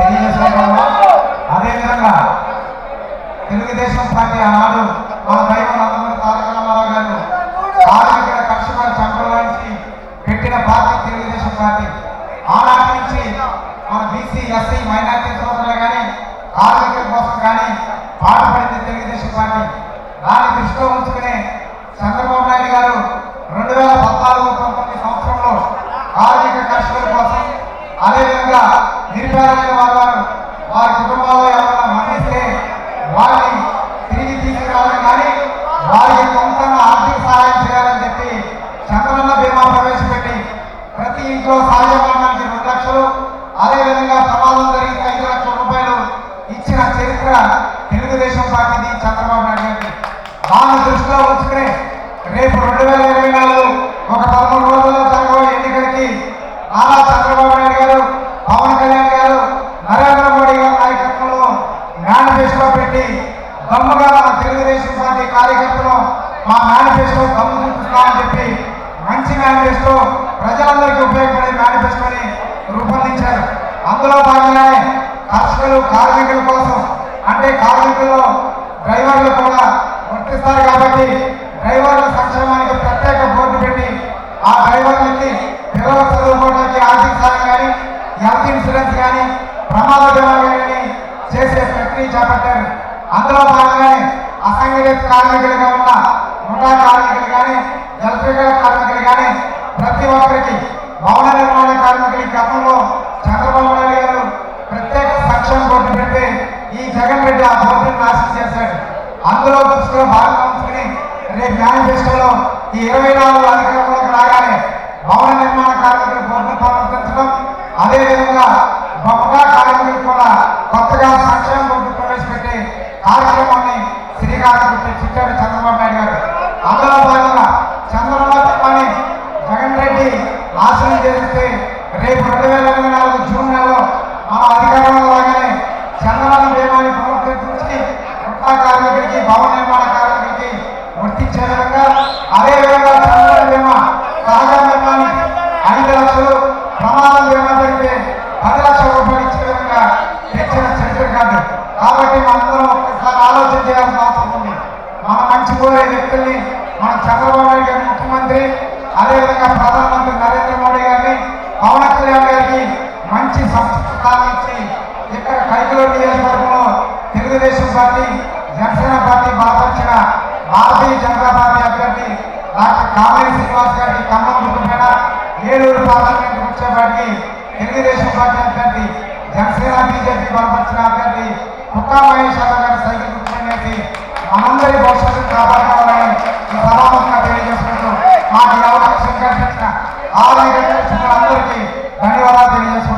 తెలియజేస్తున్నాము. అదేవిధంగా తెలుగుదేశం పార్టీ ఆనాడు మన దైవం నందమూరి తారక రామారావు గారు కార్మికుల కర్షకుల చంపలోంచి పెట్టిన పార్టీ తెలుగుదేశం పార్టీ. ఆనాటి నుంచి మన బీసీ ఎస్సీ మైనార్టీ సోదరులు కానీ కార్మికుల కోసం కానీ పాటుపడింది తెలుగుదేశం పార్టీ. దాన్ని దృష్టిలో ఉంచుకునే చంద్రబాబు నాయుడు దీంట్లో సాధ్యపడడానికి రెండు లక్షలు అదేవిధంగా ప్రమాదం జరిగితే ఐదు లక్షల రూపాయలు ఇచ్చిన చరిత్ర తెలుగుదేశం పార్టీది చంద్రబాబు నాయుడు దాన్ని దృష్టిలో ఉంచుకుని రేపు రెండు వేల ఇరవై నాలుగు ఒక పదమూడు రోజుల్లో జరగబోయే ఎన్నికలకి నారా చంద్రబాబు నాయుడు గారు పవన్ కళ్యాణ్ గారు నరేంద్ర మోడీ గారి నాయకత్వంలో మేనిఫెస్టో పెట్టి దమ్ముగా మన తెలుగుదేశం పార్టీ కార్యకర్తలు మా మేనిఫెస్టో దమ్ము చూపిస్తామని చెప్పి మంచి మేనిఫెస్టో ప్రజలందరికీ ఉపయోగపడే మేనిఫెస్టోని రూపొందించారు. అందులో భాగంగానే కర్షకులు కార్మికుల కోసం అంటే కార్మికుల్లో డ్రైవర్లు కూడా వర్తిస్తారు కాబట్టి డ్రైవర్ల సంక్షేమానికి ప్రత్యేక బోర్డు పెట్టి ఆ డ్రైవర్లకి పిల్లల చదువుకోవడానికి ఆర్థిక సాయం కానీ హెల్త్ ఇన్సూరెన్స్ కానీ ప్రమాద బీమా కానీ చేసే ప్రక్రియ చేపట్టారు. అందులో భాగంగానే అసంఘటిత కార్మికులుగా ఉన్న ముఠా కార్మికులు కానీ ఎలక్ట్రికల్ కార్మికులు కానీ ప్రతి ఒక్కరికి భవన నిర్మాణ గతంలో చంద్రబాబు నాయుడు గారు ప్రత్యేక సంక్షేమ బోర్డు పెట్టి ఈ జగన్ రెడ్డి ఆ బోర్డుని నాశనం చేశాడు. అందులో దృష్టిలో భాగంగా ఉంచుకుని రేపు మేనిఫెస్టోలో ఈ ఇరవై నాలుగు అధికారంలోకి రాగానే భవన నిర్మాణ కార్మికుల బోర్డును పునరుద్ధరించడం అదేవిధంగా బొమ్మగా కార్మికులు కూడా కొత్తగా సంక్షేమ బోర్డు ప్రవేశపెట్టి కార్యక్రమాన్ని శ్రీకారం చుట్టి చుట్టాడు చంద్రబాబు నాయుడు గారు అందులో భాగంగా చంద్రబాబు చెప్పని జగన్ రెడ్డి నాశనం చేస్తే రేపు రెండు వేల ఇరవై నాలుగు జూన్ నెలలో మన అధికారంలో రాగానే చంద్రబాబు బీమాని పునరుద్ధరించి కార్మికుడికి భవన నిర్మాణ కార్మికుడికి వర్తించే విధంగా అదే విధంగా బీమా సహజ బీమానికి ఐదు లక్షలు ప్రమాదం బీమా జరిగితే పది లక్షల రూపాయలు ఇచ్చే విధంగా తెచ్చిన చరిత్ర కాదు. కాబట్టి మనందరం ఒక్కసారి ఆలోచన చేయాల్సిన అవసరం ఉంది. మన మంచి కోరే వ్యక్తుల్ని మన చంద్రబాబు నాయుడు గారి ముఖ్యమంత్రి అదేవిధంగా ప్రధానమంత్రి నరేంద్ర మోడీ గారిని పవన్ కళ్యాణ్ గారికి మంచి సంస్థ స్థానం ఇచ్చి ఇక్కడ కైకులో నియోజకవర్గం తెలుగుదేశం పార్టీ జనసేన పార్టీ బలపరిచిన భారతీయ జనతా పార్టీ అభ్యర్థి డాక్టర్ కామరేజ్ శ్రీనివాస్ గారి కన్నం కుటుంబైన ఏలూరు పార్లమెంట్ వచ్చేపాటికి తెలుగుదేశం పార్టీ అభ్యర్థి జనసేన బీజేపీ బలపరిచిన అభ్యర్థి కుట్టా మహేష్ యాదవ్ గారి సైకి కుటుంబేసి మనందరి భవిష్యత్తు కాపాడుకోవాలని ఈ సభాముఖంగా తెలియజేసుకుంటూ మాకు అవకాశం కల్పించిన ఆలయ అందరికీ ధన్యవాదాలు తెలియజేస్తున్నారు